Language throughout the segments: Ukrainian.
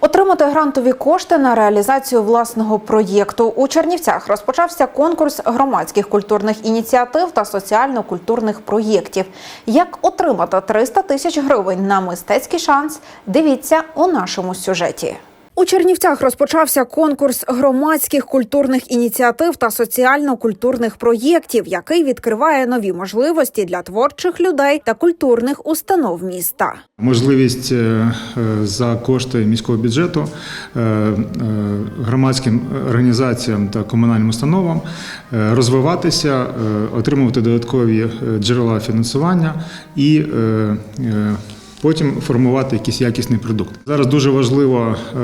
Отримати грантові кошти на реалізацію власного проєкту у Чернівцях розпочався конкурс громадських культурних ініціатив та соціально-культурних проєктів. Як отримати 300 тисяч гривень на мистецький шанс? Дивіться у нашому сюжеті. У Чернівцях розпочався конкурс громадських культурних ініціатив та соціально-культурних проєктів, який відкриває нові можливості для творчих людей та культурних установ міста. Можливість е, е, за кошти міського бюджету е, громадським організаціям та комунальним установам розвиватися, отримувати додаткові джерела фінансування і потім формувати якийсь якісний продукт. Зараз дуже важливо. е,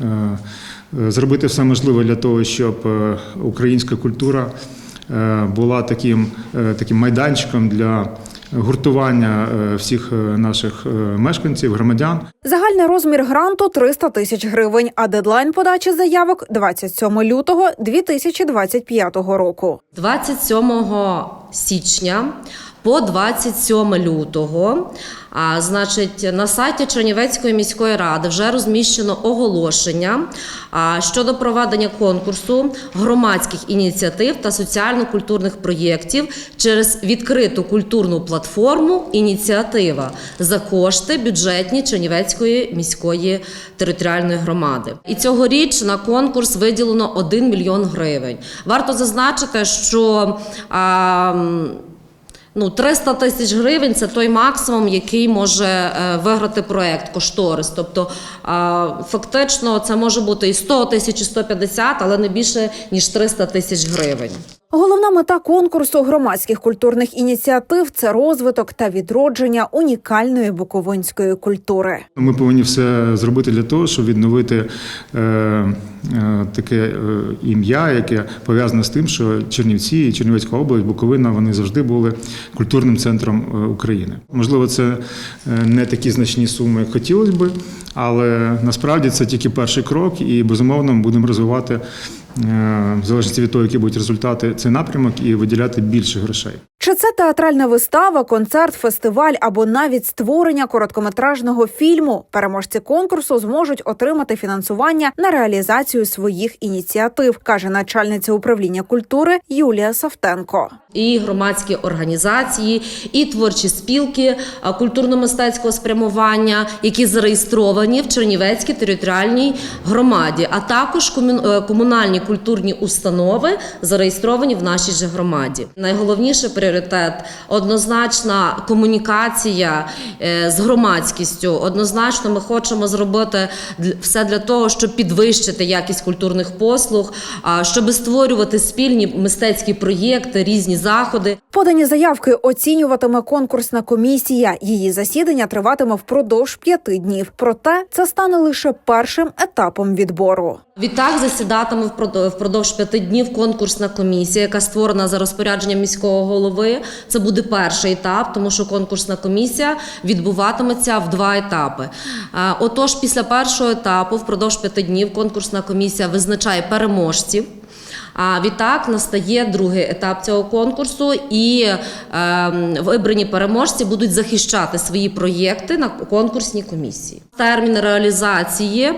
е, Зробити все можливе для того, щоб е, українська культура була таким, таким майданчиком для гуртування всіх наших мешканців, громадян. Загальний розмір гранту 300 тисяч гривень, а дедлайн подачі заявок 27 лютого 2025 року. 27 січня по 27 лютого. А значить, на сайті Чернівецької міської ради вже розміщено оголошення а, щодо проведення конкурсу громадських ініціатив та соціально-культурних проєктів через відкриту культурну платформу Ініціатива за кошти бюджетні Чернівецької міської територіальної громади. І цьогоріч на конкурс виділено 1 мільйон гривень. Варто зазначити, що а, Ну, 300 тисяч гривень це той максимум, який може е, виграти проект кошторис. Тобто, фактично, це може бути і 100 тисяч, і 150, але не більше ніж 300 тисяч гривень. Головна мета конкурсу громадських культурних ініціатив це розвиток та відродження унікальної буковинської культури. Ми повинні все зробити для того, щоб відновити е, е, таке е, ім'я, яке пов'язане з тим, що Чернівці і Чернівецька область, Буковина вони завжди були культурним центром е, України. Можливо, це е, не такі значні суми, як хотілося би, але насправді це тільки перший крок, і безумовно ми будемо розвивати. Е, В залежності від того, які будуть результати, цей напрямок і виділяти більше грошей. Чи це театральна вистава, концерт, фестиваль або навіть створення короткометражного фільму? Переможці конкурсу зможуть отримати фінансування на реалізацію своїх ініціатив, каже начальниця управління культури Юлія Савтенко. І громадські організації, і творчі спілки культурно-мистецького спрямування, які зареєстровані в Чернівецькій територіальній громаді, а також е, комунальні культурні установи зареєстровані в нашій же громаді. Найголовніший пріоритет однозначна комунікація е, з громадськістю. Однозначно, ми хочемо зробити все для того, щоб підвищити якість культурних послуг, щоб створювати спільні мистецькі проєкти, різні заходи. Подані заявки оцінюватиме конкурсна комісія. Її засідання триватиме впродовж п'яти днів. Проте це стане лише першим етапом відбору. Відтак засідатиме впрод- впродовж п'яти днів конкурсна комісія, яка створена за розпорядженням міського голови. Це буде перший етап, тому що конкурсна комісія відбуватиметься в два етапи. Отож, після першого етапу, впродовж п'яти днів, конкурсна комісія визначає переможців. А відтак настає другий етап цього конкурсу, і е, вибрані переможці будуть захищати свої проєкти на конкурсній комісії. Термін реалізації е,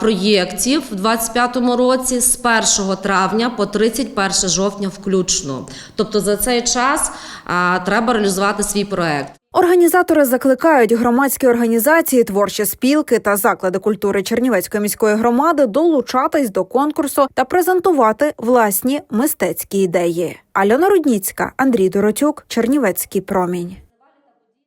проєктів в 2025 році з 1 травня по 31 жовтня включно. Тобто за цей час е, треба реалізувати свій проєкт. Організатори закликають громадські організації, творчі спілки та заклади культури Чернівецької міської громади долучатись до конкурсу та презентувати власні мистецькі ідеї. Альона Рудніцька, Андрій Доротюк, Чернівецький промінь.